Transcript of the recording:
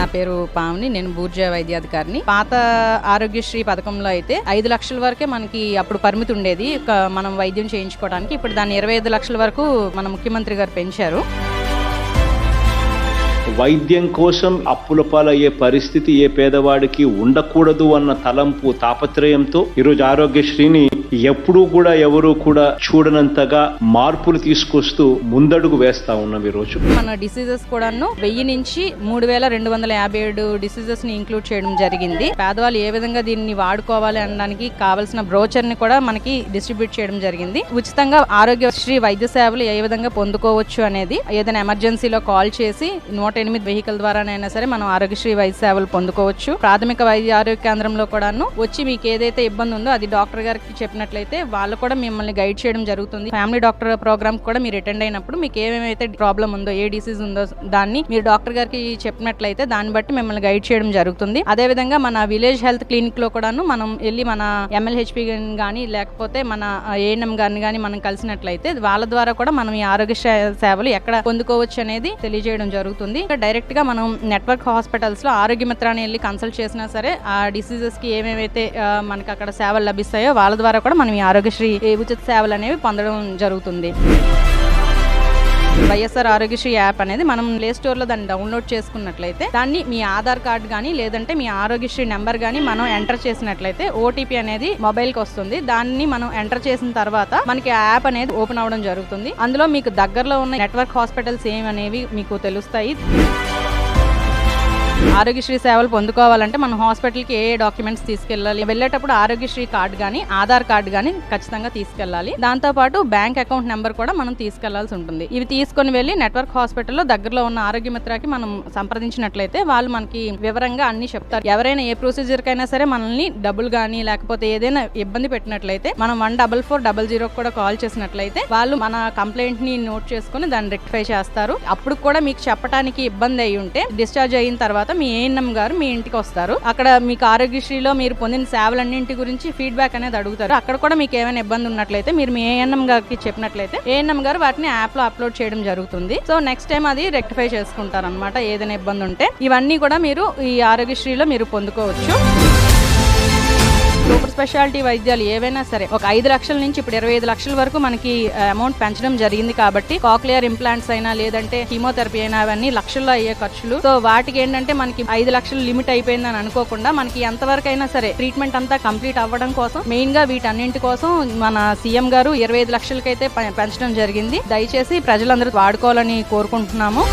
నా పేరు పావని నేను బూర్జా వైద్యాధికారిని. పాత ఆరోగ్యశ్రీ పథకంలో అయితే ఐదు లక్షల వరకే మనకి అప్పుడు పరిమితి ఉండేది. ఒక మనం వైద్యం చేయించుకోవడానికి ఇప్పుడు దాన్ని ఇరవై ఐదు లక్షల వరకు మన ముఖ్యమంత్రి గారు పెంచారు. వైద్యం కోసం అప్పుల పాలయ్యే పరిస్థితి ఏ పేదవాడికి ఉండకూడదు అన్న తలంపు తాపత్రయంతో ఈరోజు ఆరోగ్యశ్రీని ఎప్పుడూ కూడా ఎవరు కూడా చూడనంతగా మార్పులు తీసుకొస్తూ ముందడుగు వేస్తా ఉన్నాం ఈరోజు మన డిసీజెస్ కూడాను వెయ్యి నుంచి మూడు వేల రెండు వందల యాభై ఏడు డిసీజెస్ని ఇంక్లూడ్ చేయడం జరిగింది. పేదవాళ్ళు ఏ విధంగా దీన్ని వాడుకోవాలి అనడానికి కావాల్సిన బ్రోచర్ని కూడా మనకి డిస్ట్రిబ్యూట్ చేయడం జరిగింది. ఉచితంగా ఆరోగ్యశ్రీ వైద్య సేవలు ఏ విధంగా పొందుకోవచ్చు అనేది ఏదైనా ఎమర్జెన్సీలో కాల్ చేసి నూట ఎనిమిది వెహికల్ ద్వారానైనా సరే మనం ఆరోగ్యశ్రీ వైద్య సేవలు పొందుకోవచ్చు. ప్రాథమిక వైద్య ఆరోగ్య కేంద్రంలో కూడాను వచ్చి మీకు ఏదైతే ఇబ్బంది ఉందో అది డాక్టర్ గారికి చెప్పిన చెప్పినట్లయితే వాళ్ళు కూడా మిమ్మల్ని గైడ్ చేయడం జరుగుతుంది. ఫ్యామిలీ డాక్టర్ ప్రోగ్రామ్ కూడా మీరు అటెండ్ అయినప్పుడు మీకు ఏమేమైతే ప్రాబ్లం ఉందో ఏ డిసీజ్ ఉందో దాన్ని మీరు డాక్టర్ గారికి చెప్పినట్లయితే దాన్ని బట్టి మిమ్మల్ని గైడ్ చేయడం జరుగుతుంది. అదే విధంగా మన విలేజ్ హెల్త్ క్లినిక్లో కూడాను మనం వెళ్ళి మన ఎంఎల్హెచ్పి కానీ లేకపోతే మన ఏఎన్ఎం గారిని కానీ మనం కలిసినట్లయితే వాళ్ళ ద్వారా కూడా మనం ఈ ఆరోగ్య సేవలు ఎక్కడ పొందుకోవచ్చు అనేది తెలియజేయడం జరుగుతుంది. డైరెక్ట్గా మనం నెట్వర్క్ హాస్పిటల్స్లో ఆరోగ్య మిత్రాన్ని వెళ్ళి కన్సల్ట్ చేసినా సరే ఆ డిసీజెస్కి ఏమేమైతే మనకు మనకి అక్కడ సేవలు లభిస్తాయో వాళ్ళ ద్వారా కూడా మనం ఈ ఆరోగ్యశ్రీ ఉచిత సేవలు అనేవి పొందడం జరుగుతుంది. వైఎస్ఆర్ ఆరోగ్యశ్రీ యాప్ అనేది మనం ప్లే స్టోర్లో దాన్ని డౌన్లోడ్ చేసుకున్నట్లయితే దాన్ని మీ ఆధార్ కార్డ్ కానీ లేదంటే మీ ఆరోగ్యశ్రీ నెంబర్ కానీ మనం ఎంటర్ చేసినట్లయితే ఓటీపీ అనేది మొబైల్కి వస్తుంది. దాన్ని మనం ఎంటర్ చేసిన తర్వాత మనకి ఆ యాప్ అనేది ఓపెన్ అవ్వడం జరుగుతుంది. అందులో మీకు దగ్గరలో ఉన్న నెట్వర్క్ హాస్పిటల్స్ ఏమనేవి మీకు తెలుస్తాయి. ఆరోగ్యశ్రీ సేవలు పొందుకోవాలంటే మనం హాస్పిటల్కి ఏ డాక్యుమెంట్స్ తీసుకెళ్ళాలి? వెళ్ళేటప్పుడు ఆరోగ్యశ్రీ కార్డు కానీ ఆధార్ కార్డు కానీ ఖచ్చితంగా తీసుకెళ్ళాలి. దాంతో పాటు బ్యాంక్ అకౌంట్ నెంబర్ కూడా మనం తీసుకెళ్ళాల్సి ఉంటుంది. ఇవి తీసుకొని వెళ్ళి నెట్వర్క్ హాస్పిటల్లో దగ్గరలో ఉన్న ఆరోగ్య మిత్రకి మనం సంప్రదించినట్లయితే వాళ్ళు మనకి వివరంగా అన్ని చెప్తారు. ఎవరైనా ఏ ప్రొసీజర్కైనా సరే మనల్ని డబ్బులు కానీ లేకపోతే ఏదైనా ఇబ్బంది పెట్టినట్లయితే మనం one double four double zero కూడా కాల్ చేసినట్లయితే వాళ్ళు మన కంప్లైంట్ని నోట్ చేసుకుని దాన్ని రెక్టిఫై చేస్తారు. అప్పుడు కూడా మీకు చెప్పడానికి ఇబ్బంది అయి ఉంటే డిశ్చార్జ్ అయిన తర్వాత మీ ఏఎన్ఎం గారు మీ ఇంటికి వస్తారు. అక్కడ మీకు ఆరోగ్యశ్రీలో మీరు పొందిన సేవలన్నింటి గురించి ఫీడ్బ్యాక్ అనేది అడుగుతారు. అక్కడ కూడా మీకు ఏమైనా ఇబ్బంది ఉన్నట్లయితే మీరు మీ ఏఎన్ఎం గారికి చెప్పినట్లయితే ఏఎన్ఎం గారు వాటిని యాప్లో అప్లోడ్ చేయడం జరుగుతుంది. సో నెక్స్ట్ టైం అది రెక్టిఫై చేసుకుంటారు అనమాట ఏదైనా ఇబ్బంది ఉంటే ఇవన్నీ కూడా మీరు ఈ ఆరోగ్యశ్రీలో మీరు పొందుకోవచ్చు. సూపర్ స్పెషాలిటీ వైద్యాలు ఏవైనా సరే ఒక ఐదు లక్షల నుంచి ఇప్పుడు ఇరవై ఐదు లక్షల వరకు మనకి అమౌంట్ పెంచడం జరిగింది కాబట్టి కాక్లియర్ ఇంప్లాంట్స్ అయినా లేదంటే కీమోథెరపీ అయినా అవన్నీ లక్షల్లో అయ్యే ఖర్చులు. సో వాటికి ఏంటంటే మనకి ఐదు లక్షలు లిమిట్ అయిపోయిందని అనుకోకుండా మనకి ఎంతవరకు అయినా సరే ట్రీట్మెంట్ అంతా కంప్లీట్ అవ్వడం కోసం మెయిన్గా వీటన్నింటి కోసం మన సీఎం గారు ఇరవై ఐదు లక్షలకైతే పె- పెంచడం జరిగింది. దయచేసి ప్రజలందరూ వాడుకోవాలని కోరుకుంటున్నాము.